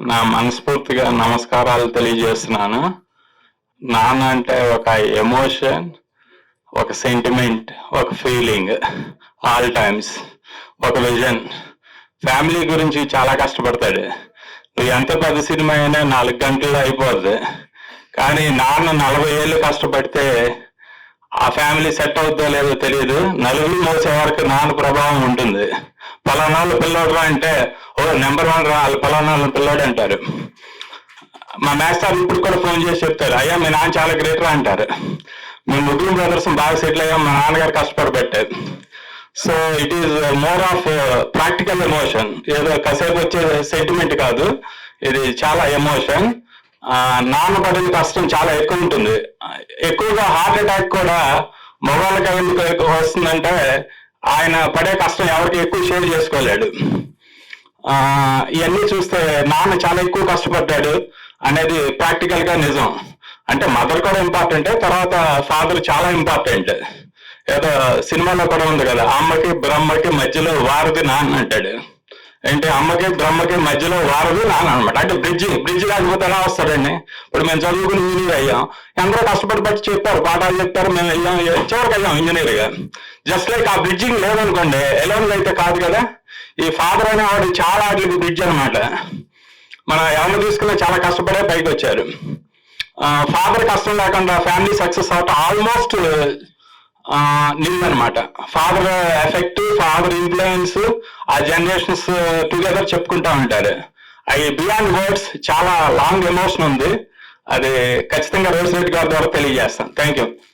నా మనస్ఫూర్తిగా నమస్కారాలు తెలియజేస్తున్నాను. నాన్న అంటే ఒక ఎమోషన్ ఒక సెంటిమెంట్ ఒక ఫీలింగ్ ఆల్ టైమ్స్ ఒక విజన్. ఫ్యామిలీ గురించి చాలా కష్టపడతాడు. నువ్వు ఎంత పెద్ద సినిమా అయినా నాలుగు గంటల్లో అయిపోద్ది. కానీ నాన్న నలభై ఏళ్ళు కష్టపడితే ఆ ఫ్యామిలీ సెట్ అవుద్దో లేదో తెలియదు నలుగురు మోసే వరకు నాన్న ప్రభావం ఉంటుంది. పలానాళ్ళు పిల్లోడు రా అంటే ఓ నెంబర్ వన్ రా వాళ్ళు పలానాళ్ళు పిల్లోడు అంటారు. మా మేస్టర్ ఇప్పుడు కూడా ఫోన్ చేసి చెప్తారు అయ్యా మీ నాన్న చాలా గ్రేట్ రా అంటారు. మేము ముగ్గురు బ్రదర్స్ బాగా సెటిల్ అయ్యాం మా నాన్నగారు కష్టపడి పెట్టారు. So it is more of practical emotion ఏదో కాసేపు వచ్చే సెంటిమెంట్ కాదు ఇది చాలా ఎమోషన్ నాన్న పడిన కష్టం చాలా ఎక్కువ ఉంటుంది. ఎక్కువగా హార్ట్ అటాక్ కూడా మగవాళ్ళకి ఎందుకు ఎక్కువ వస్తుందంటే ఆయన పడే కష్టం ఎవరికి ఎక్కువ షేర్ చేసుకోలేడు. ఆ, ఇవన్నీ చూస్తే నాన్న చాలా ఎక్కువ కష్టపడ్డాడు అనేది ప్రాక్టికల్గా నిజం. అంటే మదర్ కూడా ఇంపార్టెంట్ తర్వాత ఫాదర్ చాలా ఇంపార్టెంట్ ఏదో సినిమాలో కూడా ఉంది కదా అమ్మకి బ్రహ్మకి మధ్యలో వారధి నాన్న అంటాడు. అంటే అమ్మకి బ్రహ్మకి మధ్యలో వారదు నాన్న అనమాట అంటే బ్రిడ్జ్ బ్రిడ్జ్ కాకపోతే ఎలా వస్తాడండి. ఇప్పుడు మేము చదువుకుని ఇంజనీర్ అయ్యాం. ఎందరో కష్టపడి బట్టి చెప్తారు పాఠాలు చెప్తారు మేము అయ్యాం చివరికి అయ్యాం ఇంజనీర్గా. జస్ట్ లైక్ ఆ బ్రిడ్జింగ్ లేదనుకోండి ఎలోన్ అయితే కాదు కదా. ఈ ఫాదర్ అనేవాడు చాలా వాటికి బ్రిడ్జ్ అనమాట మన ఎవరు తీసుకున్నా చాలా కష్టపడే పైకి వచ్చారు. ఫాదర్ కష్టం లేకుండా ఫ్యామిలీ సక్సెస్ అవటం ఆల్మోస్ట్ నిందనమాట ఫాదర్ ఎఫెక్ట్ ఫాదర్ ఇన్ఫ్లుయెన్స్ ఆ జనరేషన్స్ టుగెదర్ uh, చెప్పుకుంటా ఉంటారు. అవి బియాండ్ వర్డ్స్ చాలా లాంగ్ ఎమోషన్ ఉంది. అది ఖచ్చితంగా రోజ్ రెడ్డి గారి ద్వారా తెలియజేస్తాను. Thank you